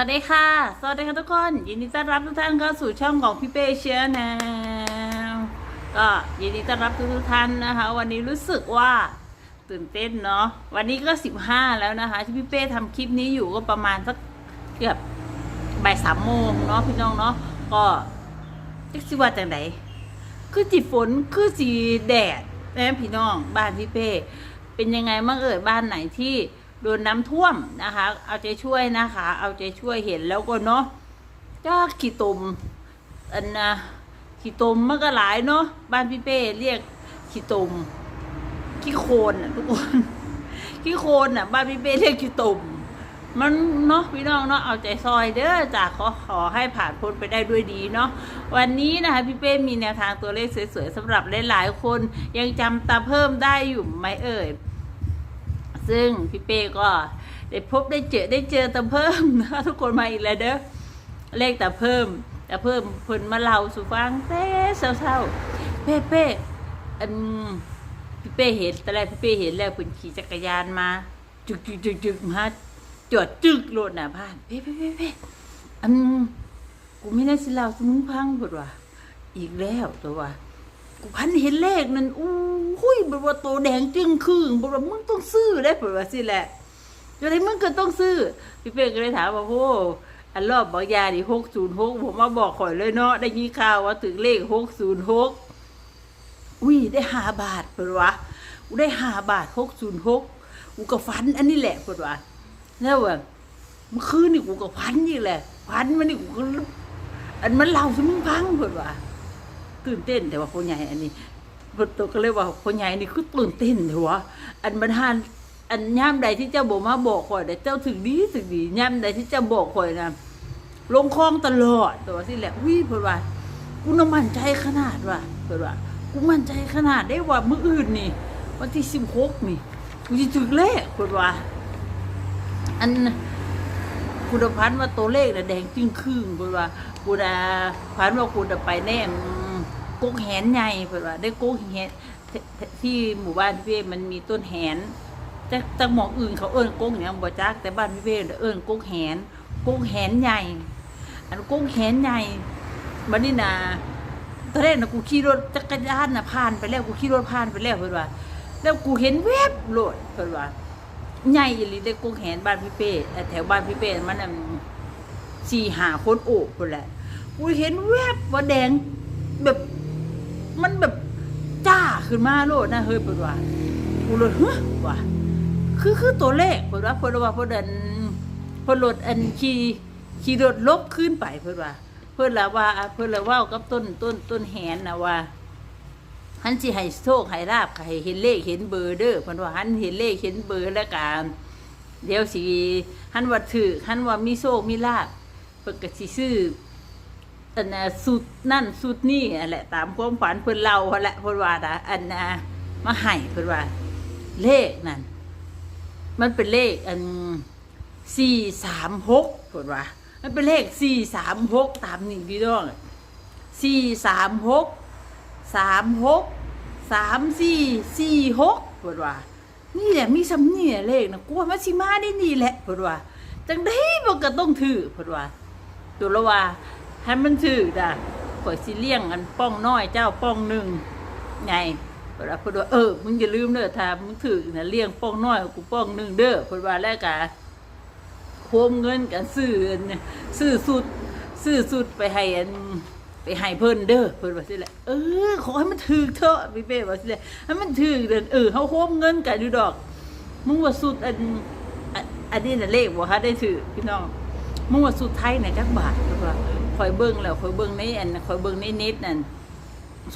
วัสดีค่ะ สวัสดีค่ะทุกคน ยินดีต้อนรับทุกท่านเข้าสู่ช่องของพี่เป้เชียร์แนวก็ยินดีต้อนรับทุกทุกท่านนะคะ วันนี้รู้สึกว่าตื่นเต้นเนาะ วันนี้ก็สิบห้าแล้วนะคะ ที่พี่เป้ทำคลิปนี้อยู่ก็ประมาณสักเกือบบ่ายสามโมงเนาะพี่น้องเนาะ ก็จักสิว่าจังไดคือจีฝนคือสีแดดนะพี่น้องบ้านพี่เป้ เป็นยังไงบ้างเอ่ยบ้านไหนที่ โดนน้ำท่วมนะคะ เอาใจช่วยนะคะ เอาใจช่วยเห็นแล้วก็เนาะก็ขี้ตมอันนะขี้ตมมันก็หลายเนาะบ้านพี่เป้เรียกขี้ตมขี้โคลนอะทุกคนขี้โคลนอะบ้านพี่เป้เรียกขี้ตมมันเนาะพี่น้องเนาะเอาใจซอยเด้อจากขอขอให้ผ่านพ้นไปได้ด้วยดีเนาะวันนี้นะคะพี่เป้มีแนวทางตัวเลขสวยๆสำหรับหลายๆคนยังจำตาเพิ่มได้อยู่ไหมเอ่ย ซึ่งพี่เป้ก็ได้พบได้เจอได้เจอตาเพิ่มนะคะทุกคนมาอีกแล้วเด้อเลขตาเพิ่มตาเพิ่มเพิ่นมาเล่าสู่ฟังเต้เศร้าๆเป้เป้อันพี่เป้เห็นแต่แรกพี่เป้เห็นแล้วเพิ่นขี่จักรยานมา จึกจึกจึกจึกมาจอดจึกโลดหน้าบ้านเป้เป้เป้เป้อันกูไม่ได้สิเล่าสมึงพังเพิ่นว่าอีกแล้วตัวว่า กูพันเห็นเลขนั่นอู้หุยบอกว่าโตแดงจึงครึ่งบอกว่ามึงต้องซื้อได้เปิดว่าสิแหละจะได้มึงก็ต้องซื้อพี่เป้ก็เลยถามว่าโอ้อันรอบบอกยาดิหกศูนย์หกผมมาบอกข่อยเลยเนาะได้ยินข่าวว่าถึงเลขหกศูนย์หกอุ้ยได้ห้าบาทเปิดว่ากูได้ห้าบาทหกศูนย์หกกูก็ฟันอันนี้แหละเปิดว่าแล้วว่าเมื่อคืนนี่กูก็ฟันยี่แหละฟันมันนี่กูก็อันมันเล่าสมึงพังเปิดว่า ตื่นเต้นแต่ว่าคนใหญ่อันนี้บทตัวก็เลยว่าคนใหญ่นี่คือตื่นเต้นแต่ว่าอันบรรทานอันย่ามใดที่เจ้าบอกมาบอกข่อยแต่เจ้าถึงดีถึงดีย่ามใดที่เจ้าบอกข่อยนะลงคลองตลอดตัวที่แหละวิเพื่อว่ากูน่ะมั่นใจขนาดว่าเพื่อว่ากูมั่นใจขนาดได้ว่ามืออื่นนี่ วันที่สิบหกนี่กูจะถึงเลขเพื่อว่า อันคุณพันธ์ว่าตัวเลขน่ะแดงจึงครึ่งเพิ่นว่าคุณอาพันธ์ว่าคุณจะไปแน่ กุกแหนใหญ่เพิ่นว่าได้กุกแหนที่หมู่บ้านพี่เป้มันมีต้นแหนแต่แต่หมองอื่นเขาเอิ้นกุ๊กหยังบ่จักแต่บ้านพี่เป้เอิ้นกุกแหนกุกแหนใหญ่ อันกุกแหนใหญ่บัดนี้นะตอนแรกนะกูขี่รถจักรยานนะผ่านไปแล้วกูขี่รถผ่านไปแล้วเพิ่นว่า แล้วกูเห็นแวบโลดเพิ่นว่าใหญ่อีหลีได้กุ้งแหนบ้านพี่เป้แถวบ้านพี่เป้มันสี่หาคนโอบคนแหละกูเห็นแวบว่าแดงแบบ ขึ้นมาโลดนะเฮ้ยเปิดว่ากูเลยเฮ้ยว่ะคือคือตัวเลขเปิดว่าเปิดว่าเปิดอันเปิดรถอันขี่ขี่รถลบขึ้นไปเปิดว่า เพื่อนละว่าเพื่อนละว่ากับต้นต้นต้นแหนนะว่าหันสิให้โชคให้ลาบให้เห็นเลขเห็นเบอร์เด้อเพิ่นว่าหันเห็นเลขเห็นเบอร์แล้วกันเดี๋ยวสิหันว่าถือหันว่ามีโชคมีลาบเพิ่นก็สิซื้อ อันน่ะสุดนั่นสุดนี่นั่นแหละ ตามความฝันเพิ่นเล่าหั่นแหละเพิ่นว่านะอันน่ะมาให้เพิ่นว่า เลขนั่นมันเป็นเลขอันสี่สามหกเพิ่นว่า มันเป็นเลขสี่สามหกตามนี่พี่น้องสี่สามหกสามหกสามสี่สี่หกเปิดว่า นี่แหละมีซ้ำนี่แหละเลขนะกลัวมาสิมาได้นี่แหละเปิดว่าจังได้บอกก็ต้องถือเปิดว่าตัวละว่า ให้มันถือด่ะข่อยสิเลี้ยงอันป้องน้อยเจ้าป้องหนึ่งไงเว่าเปิดว่าเออมึงอย่าลืมเด้อถ้ามึงถือนะเลี้ยงป้องน้อยกูป้องหนึ่งเด้อเปิดว่าแล้วกะโคมเงินกันซื้ออันซื้อสุดซื้อสุดไปให้อันไปให้เพิ่นเด้อเพิ่นว่าสิแหละเออขอให้มันถึกเถอะพี่เป้ว่าสิแหละให้มันถึกเด้อเออเฮาโฮมเงินกันอยู่ดอก มึงว่าสุดอันอันนี้น่ะเลขบ่ฮะได้ถือพี่น้องมึงว่าสุดไทยน่ะจักบาทเคอยเบิ่งแล้วคอยเบิ่งในอันคอยเบิ่งในเน็ตนั่น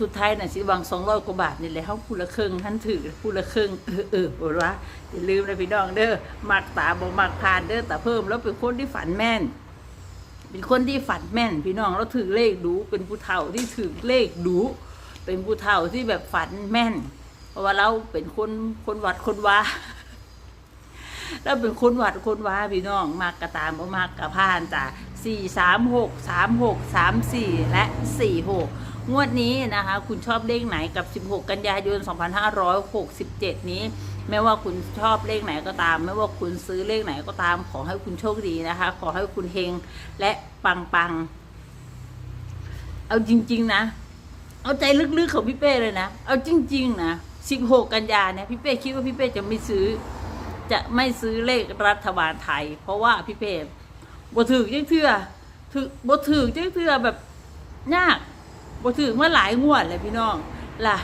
สุดท้ายน่ะสิวาง200กว่าบาทนี่แหละเฮาผู้ละครึ่งท่านถือผู้ละครึ่งเออเออบ่ว่าอย่าลืมนะพี่น้องเด้อมักตาบ่มักผ่านเด้อแต่เพิ่มแล้วเป็นคนที่ฝันแม่น เป็นคนที่ฝันแม่น พี่น้องเราถือเลขดูเป็นผู้เฒ่าที่ถือเลขดูเป็นผู้เฒ่าที่แบบฝันแม่น เพราะว่าเราเป็นคนคนวัดคนวาเราเป็นคนวัดคนวาพี่น้องมากกระตามบ่มากกระพานจ้ะ สี่สามหกสามหกสามสี่และสี่หกงวดนี้นะคะ คุณชอบเลขไหนกับ 16 กันยายน 2567 นี้ ไม่ว่าคุณชอบเลขไหนก็ตาม ไม่ว่าคุณซื้อเลขไหนก็ตาม ขอให้คุณโชคดีนะคะ ขอให้คุณเฮงและปังปังๆเอาจริง ๆ นะ เอาใจลึกๆของพี่เป้เลยนะ เอาจริง ๆ นะ 16 กันยาเนี่ยพี่เป้คิดว่าพี่เป้จะไม่ซื้อ จะไม่ซื้อเลขรัฐบาลไทย เพราะว่าพี่เป้ บ่ถือจังเทื่อถือบ่ถือจังเทื่อแบบยากบ่ถือเมื่อหลายงวดเลยพี่น้องล่ะ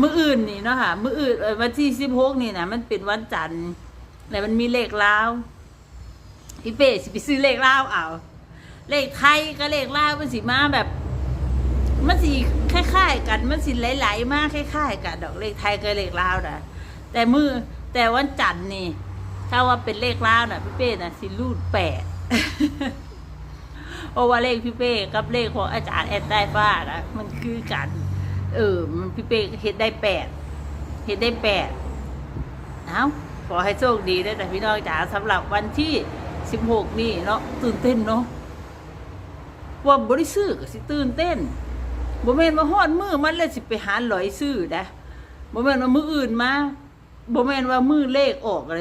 มื้ออื่นนี่เนาะค่ะมื้ออื่นเอ่อวันที่16นี่นะมันเป็นวันจันทร์แล้วมันมีเลขลาวพี่เป้สิไปซื้อเลขลาวเอาเลขไทยกับเลขลาวมันสิมาแบบมันสิคล้ายๆกันมันสิไหลๆมากคล้ายๆกันดอกเลขไทยกับเลขลาวนะแต่มือแต่วันจันทร์นี่ ถ้าว่าเป็นเลขลาวนะพี่เป้นะสิรูดแปด เพราะว่าเลขพี่เป้กับเลขของอาจารย์แอดได้ฟ้านะมันคือกัน เออ มันพี่เป้เฮ็ดได้แปดเฮ็ดได้แปดเอาขอให้โชคดีได้วยนะพี่น้องจ๋าสำหรับวันที่สิบหกนี่เนาะตื่นเต้นเนาะว่าบริซื้อก็สิตื่นเต้นบ่แม่นว่าฮอดมือมันเลยสิไปหาหลอยซื้อนะบ่แม่นว่ามืออื่นมาบ่แม่นว่ามือเลขออกอะไร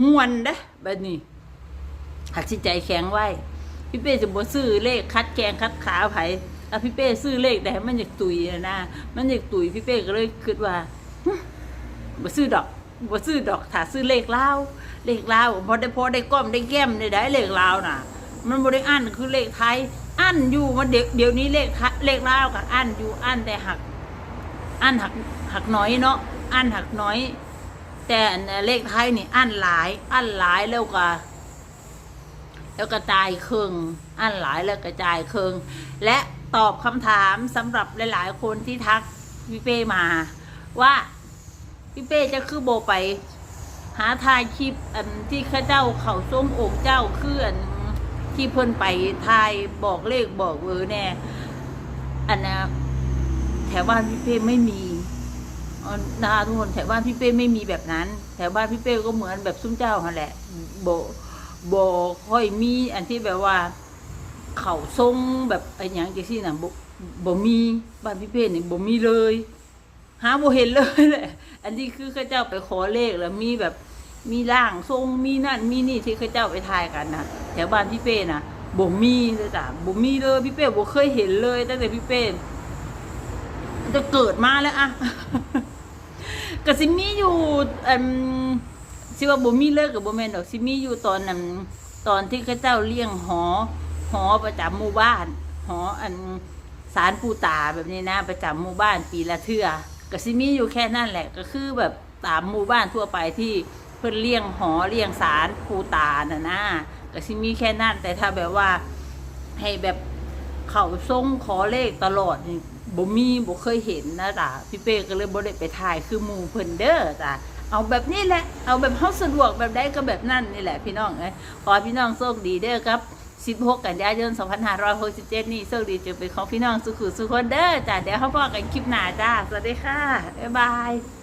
หวนเด้แบบนี้ หักสิใจแข็งไว้ พี่เป้จะบ่ซื้อเลขคัดแกงคัดขาไผถ้าพี่เป้ซื้อเลขได้มันอยากตุยอะนะมันอยากตุยพี่เป้ก็เลยคิดว่าบ่ซื้อดอกบ่ซื้อดอกถ้าซื้อเลขลาวเลขลาวพอได้พอได้ก้อมได้แก้มได้ได้เลขลาวน่ะ มันบ่ได้อันคือเลขไทยอันอยู่มันเดี๋ยวนี้เลขไทยเลขลาวกับอันอยู่อันแต่หัก อันหักหักน้อยเนาะอันหักน้อย แต่เลขไทยนี่อันหลาย อันหลายแล้วก็ แล้วกระจายครึ่งอันหลายแล้วกระจายครึ่งและตอบคำถามสำหรับหลาย ๆ คนที่ทักพี่เป้มา ว่าพี่เป้จะคือโบไป หาทายคลิปอันที่ข้าเจ้าเขาส้มอกเจ้าคืออันที่เพิ่นไปทายบอกเลขบอกเบอร์แน่อันนะแถวบ้านพี่เป้ไม่มีนะคะทุกคนแถวบ้านพี่เป้ไม่มีแบบนั้น แถวบ้านพี่เป้ก็เหมือนแบบซุ้มเจ้าหั่นแหละโบ บค่อยมีอันที่แบบว่า เขาทรงแบบไอ้หยังจังซี่น่ะบ่บ่มีบ้านพี่เพชรนี่บ่มีเลย หาบ่เห็นเลยแหละอันนี้คือข้าเจ้าไปขอเลขแล้วมีแบบมีร่างทรงมีนั่นมีนี่ที่ข้าเจ้าไปทายกันนะแถวบ้านพี่เป้น่ะบ่มีเลยจ้ะบ่มีเลยพี่เป้บ่เคยเห็นเลยตั้งแต่พี่เป้จะเกิดมาแล้วอะก็สิมีอยู่อืม สิว่าบ่มีเลิกกับบ่แม่นดอกสิมีอยู่ตอนนั้นตอนที่เขาเจ้าเลี้ยงหอ หอประจำหมู่บ้าน หออันสารปูตาแบบนี้นะ ประจำหมู่บ้านปีละเทื่อก็สิมีอยู่แค่นั้นแหละก็คือแบบตามหมู่บ้านทั่วไปที่เพิ่นเลี้ยงหอเลี้ยงสารปูตาน่ะนะก็สิมีแค่นั้นแต่ถ้าแบบว่าให้แบบเขาทรงขอเลขตลอดนี่บ่มีบ่เคยเห็นนะจ๊ะพี่เป้ก็เลยบ่ได้ไปถ่ายคือหมู่เพิ่นเด้อจ้ะ เอาแบบนี้แหละ เอาแบบเฮาสะดวกแบบได้ก็แบบนั่นนี่แหละพี่น้องเอ้ยขอพี่น้องโชคดีเด้อครับ 16 กันยายน 2567 นี่โชคดีจะเป็นของพี่น้องสุขุสุขคนเด้อจ้าเดี๋ยวเขาพอกันคลิปหน้าจ้า สวัสดีค่ะ บ๊ายบาย